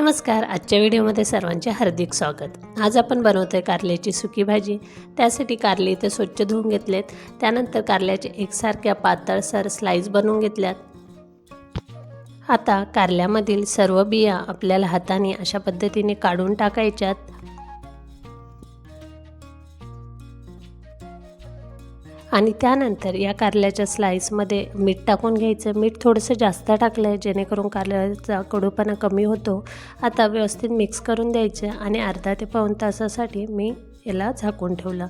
नमस्कार आजच्या व्हिडिओमध्ये सर्वांचे हार्दिक स्वागत. आज आपण बनवतो आहे कारल्याची सुकी भाजी. त्यासाठी कारले इथे स्वच्छ धुवून घेतलेत. त्यानंतर कारल्याचे एकसारख्या पातळसर स्लाईस बनवून घेतल्यात. आता कारल्यामधील सर्व बिया आपल्याला हाताने अशा पद्धतीने काढून टाकायच्यात. आणि त्यानंतर या कारल्याच्या स्लाईसमध्ये मीठ टाकून घ्यायचं. मीठ थोडंसं जास्त टाकलं आहे जेणेकरून कारल्याचा कडूपणा कमी होतो. आता व्यवस्थित मिक्स करून द्यायचं आणि अर्धा ते पाऊण तासासाठी मी याला झाकून ठेवलं.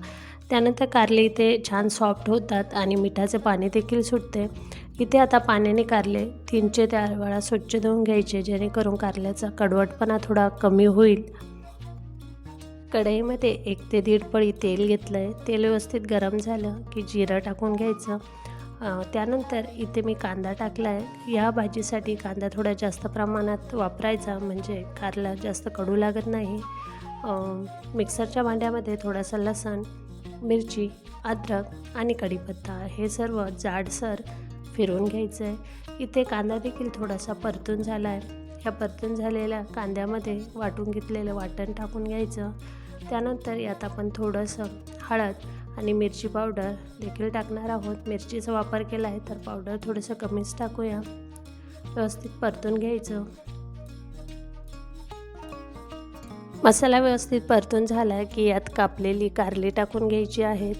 त्यानंतर कारले इथे छान सॉफ्ट होतात आणि मिठाचे पाणी देखील सुटते. इथे आता पाण्याने कारले तीनचे चार वेळा स्वच्छ धुवून घ्यायचे जेणेकरून कारल्याचा कडवटपणा थोडा कमी होईल. कढईमध्ये एक ते दीड पळी तेल घेतलं आहे तेल व्यवस्थित गरम झालं की जिरं टाकून घ्यायचं. त्यानंतर इथे मी कांदा टाकला आहे या भाजीसाठी कांदा थोडा जास्त प्रमाणात वापरायचा म्हणजे कारला जास्त कडू लागत नाही. मिक्सरच्या भांड्यामध्ये थोडासा लसण मिरची अद्रक आणि कढीपत्ता हे सर्व जाडसर फिरवून घ्यायचं आहे इथे कांदा देखील थोडासा परतून झाला आहे ह्या परतून झालेल्या कांद्यामध्ये वाटून घेतलेलं वाटण टाकून घ्यायचं. त्यानंतर यात आपण थोडंसं हळद आणि मिरची पावडर देखील टाकणार आहोत. मिरचीचा वापर केला आहे तर पावडर थोडंसं कमीच टाकूया. व्यवस्थित परतून घ्यायचं. मसाला व्यवस्थित परतून झाला की यात कापलेली कारली टाकून घ्यायची आहेत.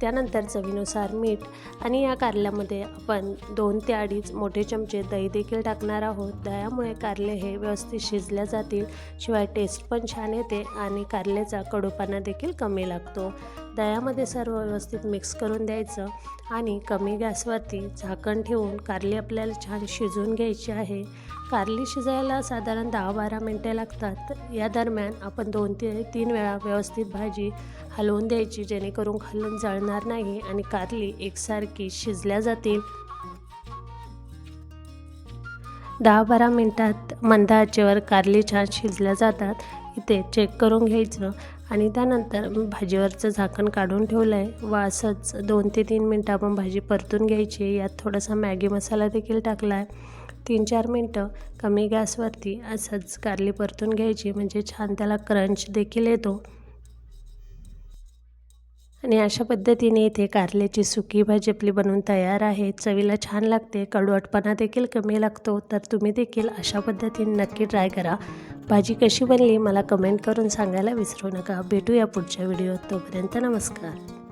त्यानंतर चवीनुसार मीठ आणि या कारल्यामध्ये आपण दोन ते अडीच मोठे चमचे दही देखील टाकणार आहोत. दह्यामुळे कारले हे व्यवस्थित शिजल्या जातील शिवाय टेस्ट पण छान येते आणि कारल्याचा कडूपणा देखील कमी लागतो. दह्यामध्ये सर्व व्यवस्थित मिक्स करून द्यायचं आणि कमी गॅसवरती झाकण ठेवून कारली आपल्याला छान शिजवून घ्यायची आहे. कारली शिजायला साधारण दहा बारा मिनटे लागतात. या दरम्यान आपण दोन ते तीन वेळा व्यवस्थित भाजी हलवून द्यायची जेणेकरून खालून जळणार नाही आणि कारली एकसारखी शिजल्या जातील. दहा बारा मिनटात मंद आचेवर कारली छान शिजल्या जातात. इथे चेक करून घ्यायचं आणि त्यानंतर भाजीवरचं झाकण काढून ठेवलं आहे व असंच दोन ते तीन मिनटं आपण भाजी परतून घ्यायची. यात थोडासा मॅगी मसाला देखील टाकला आहे तीन चार मिनटं कमी गॅसवरती असंच कारली परतून घ्यायची म्हणजे छान त्याला क्रंच देखील येतो. आणि अशा पद्धतीने इथे कारल्याची सुकी भाजी आपली बनवून तयार आहे. चवीला छान लागते कडवटपणा देखील कमी लागतो. तर तुम्ही देखील अशा पद्धतीने नक्की ट्राय करा. भाजी कशी बनली मला कमेंट करून सांगायला विसरू नका. भेटूया पुढच्या व्हिडिओत. तोपर्यंत नमस्कार.